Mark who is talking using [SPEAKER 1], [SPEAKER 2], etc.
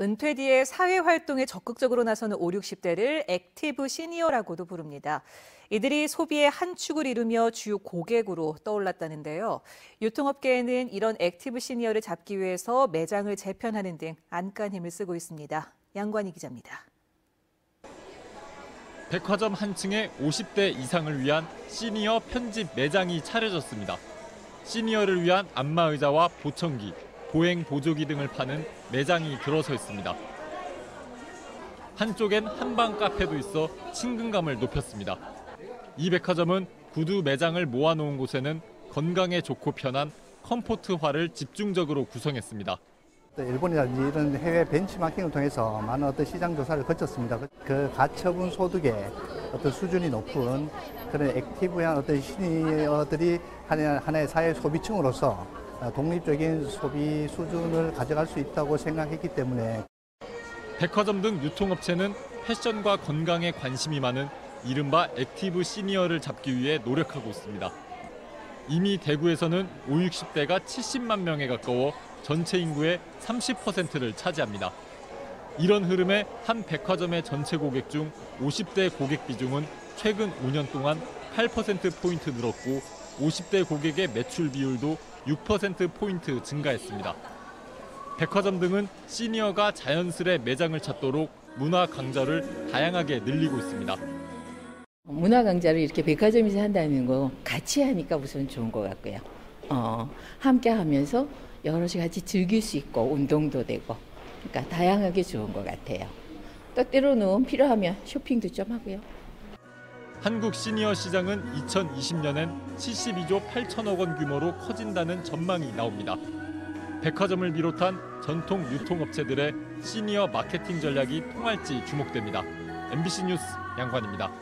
[SPEAKER 1] 은퇴 뒤에 사회 활동에 적극적으로 나서는 5, 60대를 액티브 시니어라고도 부릅니다. 이들이 소비의 한 축을 이루며 주요 고객으로 떠올랐다는데요. 유통업계에는 이런 액티브 시니어를 잡기 위해서 매장을 재편하는 등 안간 힘을 쓰고 있습니다. 양관희 기자입니다.
[SPEAKER 2] 백화점 한 층에 50대 이상을 위한 시니어 편집 매장이 차려졌습니다. 시니어를 위한 안마의자와 보청기, 보행 보조기 등을 파는 매장이 들어서 있습니다. 한쪽엔 한방 카페도 있어 친근감을 높였습니다. 이 백화점은 구두 매장을 모아놓은 곳에는 건강에 좋고 편한 컴포트화를 집중적으로 구성했습니다.
[SPEAKER 3] 또 일본이라든지 이런 해외 벤치마킹을 통해서 많은 어떤 시장 조사를 거쳤습니다. 그 가처분 소득의 어떤 수준이 높은 그런 액티브한 어떤 시니어들이 하나의, 하나의 사회 소비층으로서 독립적인 소비 수준을 가져갈 수 있다고 생각했기 때문에
[SPEAKER 2] 백화점 등 유통업체는 패션과 건강에 관심이 많은 이른바 액티브 시니어를 잡기 위해 노력하고 있습니다. 이미 대구에서는 5, 60대가 70만 명에 가까워 전체 인구의 30%를 차지합니다. 이런 흐름에 한 백화점의 전체 고객 중 50대 고객 비중은 최근 5년 동안 8%포인트 늘었고 50대 고객의 매출 비율도 6%포인트 증가했습니다. 백화점 등은 시니어가 자연스레 매장을 찾도록 문화 강좌를 다양하게 늘리고 있습니다.
[SPEAKER 4] 문화 강좌를 이렇게 백화점에서 한다는 거 같이 하니까 우선 좋은 것 같고요. 어, 함께 하면서 여럿이 같이 즐길 수 있고 운동도 되고 그러니까 다양하게 좋은 것 같아요. 또 때로는 필요하면 쇼핑도 좀 하고요.
[SPEAKER 2] 한국 시니어 시장은 2020년엔 72조 8천억 원 규모로 커진다는 전망이 나옵니다. 백화점을 비롯한 전통 유통업체들의 시니어 마케팅 전략이 통할지 주목됩니다. MBC 뉴스 양관입니다.